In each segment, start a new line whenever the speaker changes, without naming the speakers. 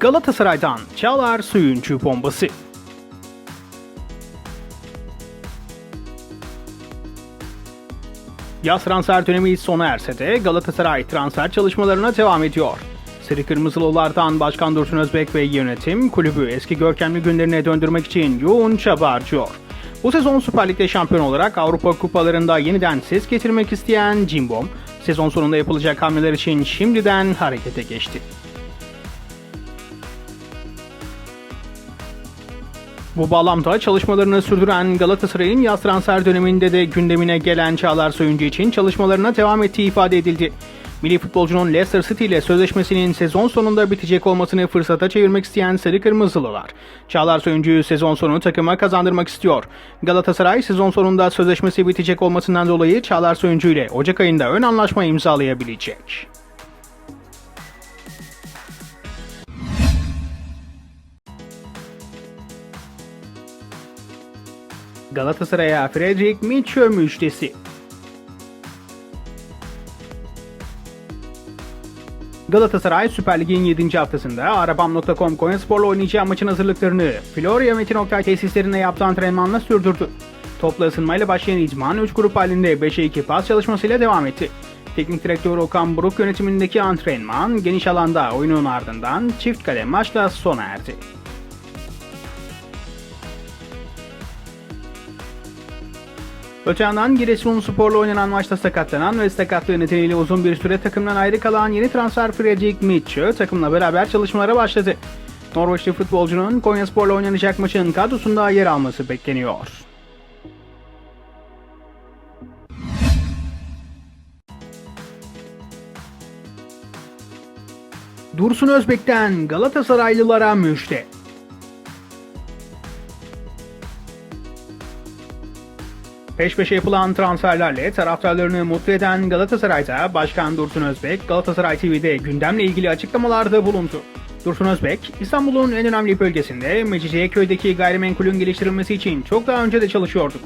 Galatasaray'dan Çağlar Söyüncü bombası. Yaz transfer dönemi sona erse de Galatasaray transfer çalışmalarına devam ediyor. Sarı Kırmızılılardan Başkan Dursun Özbek ve yönetim kulübü eski görkemli günlerine döndürmek için yoğun çaba harcıyor. Bu sezon Süper Lig'de şampiyon olarak Avrupa kupalarında yeniden ses getirmek isteyen Cimbom, sezon sonunda yapılacak hamleler için şimdiden harekete geçti. Bu bağlamda çalışmalarını sürdüren Galatasaray'ın yaz transfer döneminde de gündemine gelen Çağlar Soyuncu için çalışmalarına devam ettiği ifade edildi. Milli futbolcunun Leicester City ile sözleşmesinin sezon sonunda bitecek olmasını fırsata çevirmek isteyen Sarı Kırmızılılar. Çağlar Soyuncu'yu sezon sonu takıma kazandırmak istiyor. Galatasaray sezon sonunda sözleşmesi bitecek olmasından dolayı Çağlar Soyuncu ile Ocak ayında ön anlaşma imzalayabilecek. Galatasaray'a Fredrik Mitchell müjdesi. Galatasaray Süper Lig'in 7. haftasında Arabam.com Konyaspor'la oynayacağı maçın hazırlıklarını Florya Metin Oktay tesislerinde yaptığı antrenmanla sürdürdü. Topla ısınmayla başlayan idman 3 grup halinde 5'e 2 pas çalışmasıyla devam etti. Teknik direktör Okan Buruk yönetimindeki antrenman geniş alanda oyunun ardından çift kale maçla sona erdi. Öte yandan Giresunspor'la oynanan maçta sakatlanan ve sakatlığı nedeniyle uzun bir süre takımdan ayrı kalan yeni transfer Fredrik Mitchell takımla beraber çalışmalara başladı. Norveçli futbolcunun Konyaspor'la oynanacak maçın kadrosunda yer alması bekleniyor. Dursun Özbek'ten Galatasaraylılara müjde. Peş peşe yapılan transferlerle taraftarlarını mutlu eden Galatasaray'da Başkan Dursun Özbek, Galatasaray TV'de gündemle ilgili açıklamalarda bulundu. Dursun Özbek, İstanbul'un en önemli bölgesinde Mecidiyeköy'deki gayrimenkulün geliştirilmesi için çok daha önce de çalışıyorduk.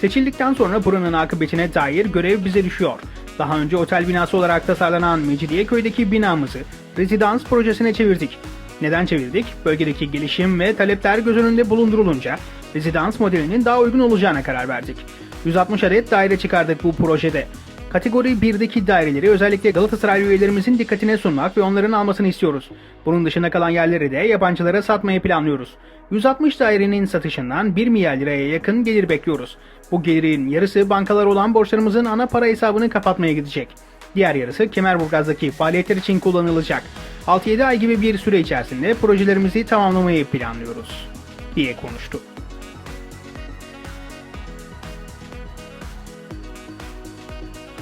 Seçildikten sonra buranın akıbetine dair görev bize düşüyor. Daha önce otel binası olarak tasarlanan Mecidiyeköy'deki binamızı rezidans projesine çevirdik. Neden çevirdik? Bölgedeki gelişim ve talepler göz önünde bulundurulunca rezidans modelinin daha uygun olacağına karar verdik. 160 adet daire çıkardık bu projede. Kategori 1'deki daireleri özellikle Galatasaray üyelerimizin dikkatine sunmak ve onların almasını istiyoruz. Bunun dışında kalan yerleri de yabancılara satmayı planlıyoruz. 160 dairenin satışından 1 milyar liraya yakın gelir bekliyoruz. Bu gelirin yarısı bankalar olan borçlarımızın ana para hesabını kapatmaya gidecek. Diğer yarısı Kemerburgaz'daki faaliyetler için kullanılacak. 6-7 ay gibi bir süre içerisinde projelerimizi tamamlamayı planlıyoruz, diye konuştu.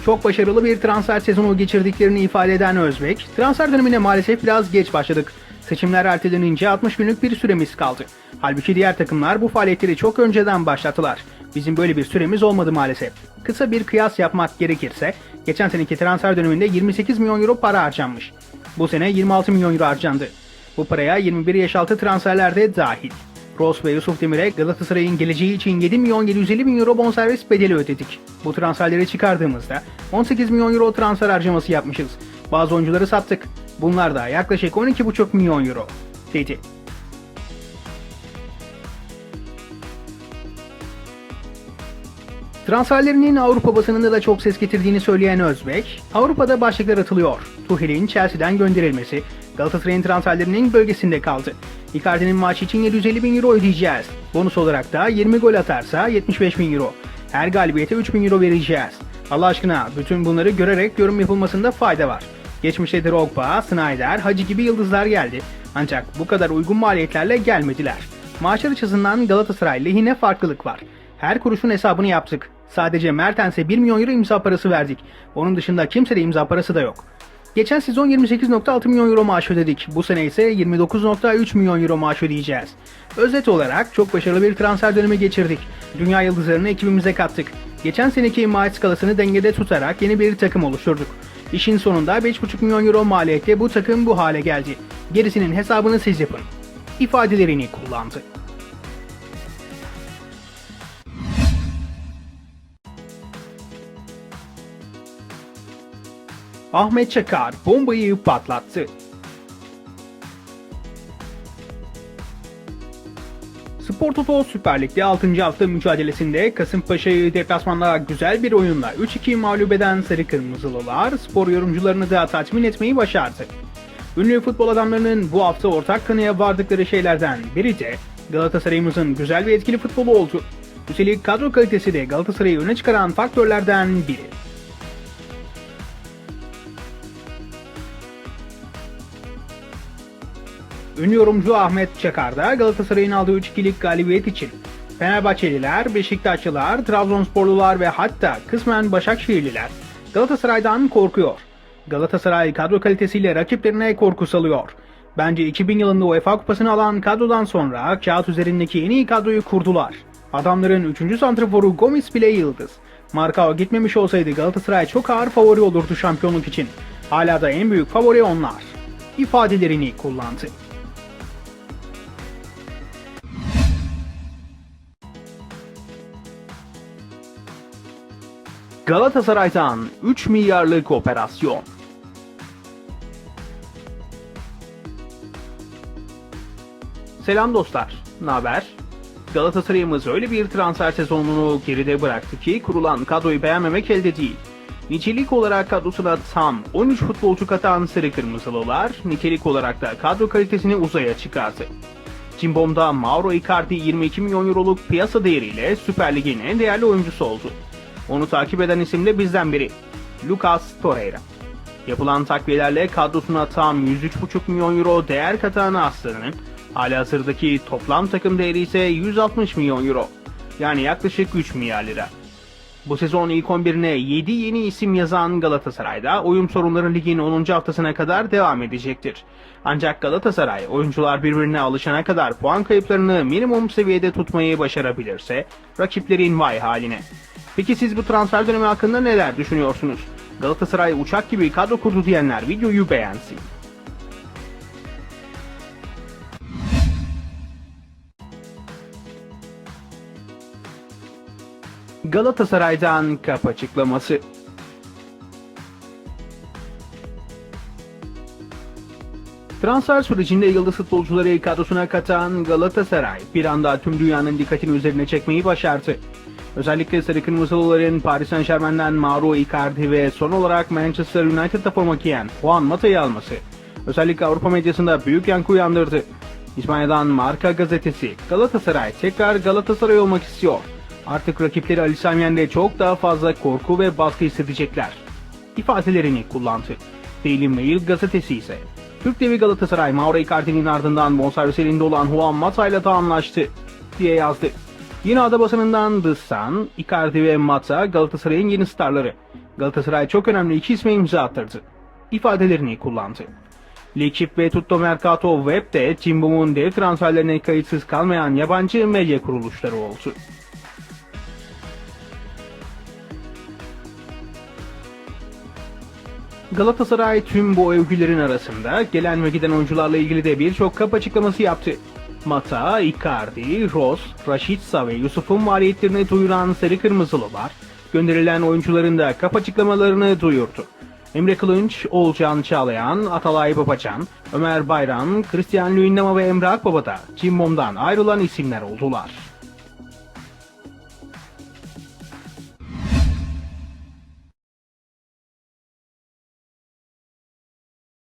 Çok başarılı bir transfer sezonu geçirdiklerini ifade eden Özbek, transfer dönemine maalesef biraz geç başladık. Seçimler ertelenince 60 günlük bir süremiz kaldı. Halbuki diğer takımlar bu faaliyetleri çok önceden başlattılar. Bizim böyle bir süremiz olmadı maalesef. Kısa bir kıyas yapmak gerekirse, geçen seneki transfer döneminde 28 milyon euro para harcanmış. Bu sene 26 milyon euro harcandı. Bu paraya 21 yaş altı transferler de dahil. Ross ve Yusuf Demir'e Galatasaray'ın geleceği için 7 milyon 750 bin euro bonservis bedeli ödedik. Bu transferleri çıkardığımızda 18 milyon euro transfer harcaması yapmışız. Bazı oyuncuları sattık. Bunlar da yaklaşık 12,5 milyon euro. dedi. Transferlerinin Avrupa basınında da çok ses getirdiğini söyleyen Özbek, Avrupa'da başlıklar atılıyor. Tuhel'in Chelsea'den gönderilmesi, Galatasaray'ın transferlerinin bölgesinde kaldı. Icardi'nin maç için 750 bin euro ödeyeceğiz. Bonus olarak da 20 gol atarsa 75 bin euro. Her galibiyete 3 bin euro vereceğiz. Allah aşkına bütün bunları görerek yorum yapılmasında fayda var. Geçmişte Drogba, Snyder, Hacı gibi yıldızlar geldi. Ancak bu kadar uygun maliyetlerle gelmediler. Maaşlar açısından Galatasaray lehine farklılık var. Her kuruşun hesabını yaptık. Sadece Mertens'e 1 milyon euro imza parası verdik. Onun dışında kimsede imza parası da yok. Geçen sezon 28.6 milyon euro maaş ödedik. Bu sene ise 29.3 milyon euro maaş ödeyeceğiz. Özet olarak çok başarılı bir transfer dönemi geçirdik. Dünya yıldızlarını ekibimize kattık. Geçen seneki maaş skalasını dengede tutarak yeni bir takım oluşturduk. İşin sonunda 5.5 milyon euro maliyette bu takım bu hale geldi. Gerisinin hesabını siz yapın. ifadelerini kullandı. Ahmet Çakar bombayı patlattı. Spor Toto Süper Lig'de 6. hafta mücadelesinde Kasımpaşa'yı deplasmanda güzel bir oyunla 3-2 mağlup eden Sarı Kırmızılılar spor yorumcularını da tatmin etmeyi başardı. Ünlü futbol adamlarının bu hafta ortak kanıya vardıkları şeylerden biri de Galatasaray'ımızın güzel ve etkili futbolu oldu. Üstelik kadro kalitesi de Galatasaray'ı öne çıkaran faktörlerden biri. Ünlü yorumcu Ahmet Çakar da Galatasaray'ın aldığı 3-2'lik galibiyet için Fenerbahçeliler, Beşiktaşlılar, Trabzonsporlular ve hatta kısmen Başakşehirliler Galatasaray'dan korkuyor. Galatasaray kadro kalitesiyle rakiplerine korku salıyor. Bence 2000 yılında UEFA kupasını alan kadrodan sonra kağıt üzerindeki en iyi kadroyu kurdular. Adamların 3. santraforu Gomis bile yıldız. Markao gitmemiş olsaydı Galatasaray çok ağır favori olurdu şampiyonluk için. Hala da en büyük favori onlar. ifadelerini kullandı. Galatasaray'dan 3 milyarlık operasyon. Selam dostlar, ne haber? Galatasaray'ımız öyle bir transfer sezonunu geride bıraktı ki kurulan kadroyu beğenmemek elde değil. Nitelik olarak kadrosuna tam 13 futbolcu katan Sarı Kırmızılılar, nitelik olarak da kadro kalitesini uzaya çıkardı. Cimbom'da Mauro Icardi 22 milyon euroluk piyasa değeriyle Süper Lig'in en değerli oyuncusu oldu. Onu takip eden isim de bizden biri. Lucas Torreira. Yapılan takviyelerle kadrosuna tam 103,5 milyon euro değer katan Aslan'ın halihazırdaki toplam takım değeri ise 160 milyon euro. Yani yaklaşık 3 milyar lira. Bu sezon ilk 11'ine 7 yeni isim yazan Galatasaray'da oyun sorunları ligin 10. haftasına kadar devam edecektir. Ancak Galatasaray oyuncular birbirine alışana kadar puan kayıplarını minimum seviyede tutmayı başarabilirse rakiplerin vay haline. Peki siz bu transfer dönemi hakkında neler düşünüyorsunuz? Galatasaray uçak gibi kadro kurdu diyenler videoyu beğensin. Galatasaray'dan kap açıklaması. Transfer sürecinde yıldız futbolcuları kadrosuna katan Galatasaray bir anda tüm dünyanın dikkatini üzerine çekmeyi başardı. Özellikle Sarı Kırmızılıların Paris Saint Germain'den Mauro Icardi ve son olarak Manchester United'da forma giyen Juan Mata'yı alması özellikle Avrupa medyasında büyük yankı uyandırdı. İspanya'dan Marca gazetesi Galatasaray tekrar Galatasaray olmak istiyor. Artık rakipleri Ali Sami Yen'de çok daha fazla korku ve baskı hissedecekler. ifadelerini kullandı. Daily Mail gazetesi ise Türk devi Galatasaray Mauro Icardi'nin ardından bonservis elinde olan Juan Mata ile de anlaştı diye yazdı. Yine ada basınından The Sun, Icardi ve Mata Galatasaray'ın yeni starları. Galatasaray çok önemli iki isme imza attırdı. ifadelerini kullandı. Lekip ve Tutto Mercato Web de Cimbom'un dev transferlerine kayıtsız kalmayan yabancı medya kuruluşları oldu. Galatasaray tüm bu övgülerin arasında gelen ve giden oyuncularla ilgili de birçok kap açıklaması yaptı. Mata, Icardi, Ross, Rashica ve Yusuf'un maliyetlerini duyuran Sarı Kırmızılılar, gönderilen oyuncuların da kap açıklamalarını duyurdu. Emre Kılınç, Olcan Çağlayan, Atalay Babacan, Ömer Bayram, Christian Luyendama ve Emre Akbaba da Cimbom'dan ayrılan isimler oldular.